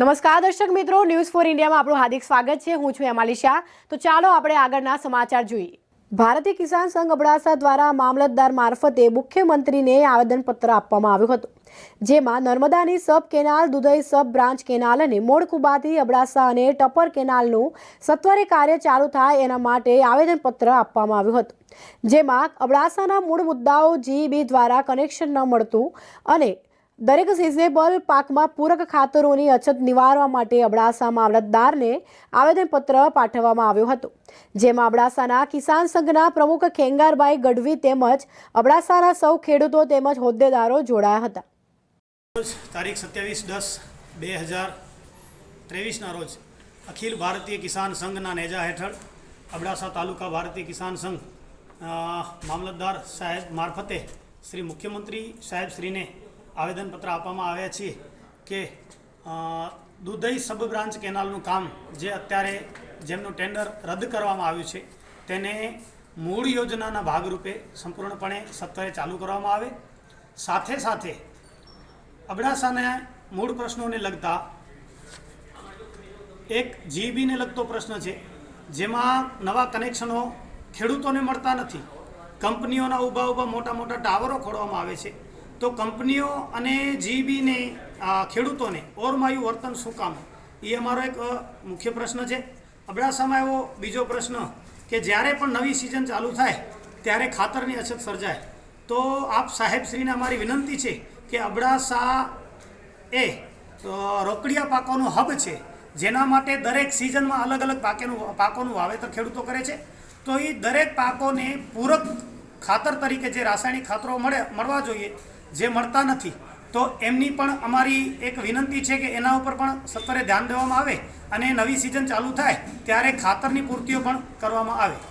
નમસ્કાર દર્શક મિત્રો ન્યૂઝ ફોર ઇન્ડિયામાં આપણું હાર્દિક સ્વાગત છે. હું છું એમાલી શાહ. તો ચાલો આપણે આગળના સમાચાર જોઈએ. ભારતીય કિસાન સંઘ અબડાસા દ્વારા મામલતદાર મારફતે મુખ્યમંત્રીને આવેદનપત્ર આપવામાં આવ્યું હતું, જેમાં નર્મદાની sub canal, Dudhai sub branch canal અને મોડકુબાથી અબડાસા અને ટપર કેનાલનું સત્વરે કાર્ય ચાલુ થાય એના માટે આવેદનપત્ર આપવામાં આવ્યું હતું, જેમાં અબડાસાના મૂળ મુદ્દાઓ જીબી દ્વારા કનેક્શન ન મળતું અને દરેક સિઝનેબલ પાકમાં પૂરક ખાતરોની અછત નિવારવા માટે અબડાસા મામલતદારને આવેદનપત્ર પાઠવવામાં આવ્યો હતો. જેમાં અબડાસાના કિસાન સંઘના પ્રમુખ ખેંગારભાઈ ગઢવી તેમજ અબડાસાના સૌ ખેડૂતો તેમજ હોદ્દેદારો જોડાયા હતા. તારીખ સત્યાવીસ દસ બે હજાર ત્રેવીસના રોજ અખિલ ભારતીય કિસાન સંઘના નેજા હેઠળ અબડાસા તાલુકા ભારતીય કિસાન સંઘ મામલતદાર સાહેબ મારફતે શ્રી મુખ્યમંત્રી સાહેબ શ્રીને આવેદનપત્ર આપવામાં આવ્યા છીએ કે દુધઈ સબ બ્રાન્ચ કેનાલનું કામ જે અત્યારે જેમનું ટેન્ડર રદ કરવામાં આવ્યું છે, તેને મૂળ યોજનાના ભાગરૂપે સંપૂર્ણપણે સત્વરે ચાલુ કરવામાં આવે. સાથે સાથે અબડાસાના મૂળ પ્રશ્નોને લગતા એક જીબીને લગતો પ્રશ્ન છે, જેમાં નવા કનેક્શનો ખેડૂતોને મળતા નથી. કંપનીઓના ઊભા ઊભા મોટા મોટા ટાવરો ખોડવામાં આવે છે. તો કંપનીઓ અને જીબીને ખેડૂતોને ઓરમાયું વર્તન શું કામ? એ અમારો એક મુખ્ય પ્રશ્ન છે. અબડાસામાં એવો બીજો પ્રશ્ન કે જ્યારે પણ નવી સિઝન ચાલુ થાય, ત્યારે ખાતરની અછત સર્જાય. તો આપ સાહેબશ્રીને અમારી વિનંતી છે કે અબડાસા એ રોકડિયા પાકોનો હબ છે, જેના માટે દરેક સિઝનમાં અલગ અલગ પાકેનું, પાકોનું વાવેતર ખેડૂતો કરે છે. તો એ દરેક પાકોને પૂરક ખાતર તરીકે જે રાસાયણિક ખાતરો મળે, મળવા જોઈએ, જે મળતા નથી, તો એમની પણ અમારી એક વિનંતી છે કે એના ઉપર પણ સત્વરે ધ્યાન દેવામાં આવે અને નવી સિઝન ચાલુ થાય, ત્યારે ખાતરની પૂર્તિઓ પણ કરવામાં આવે.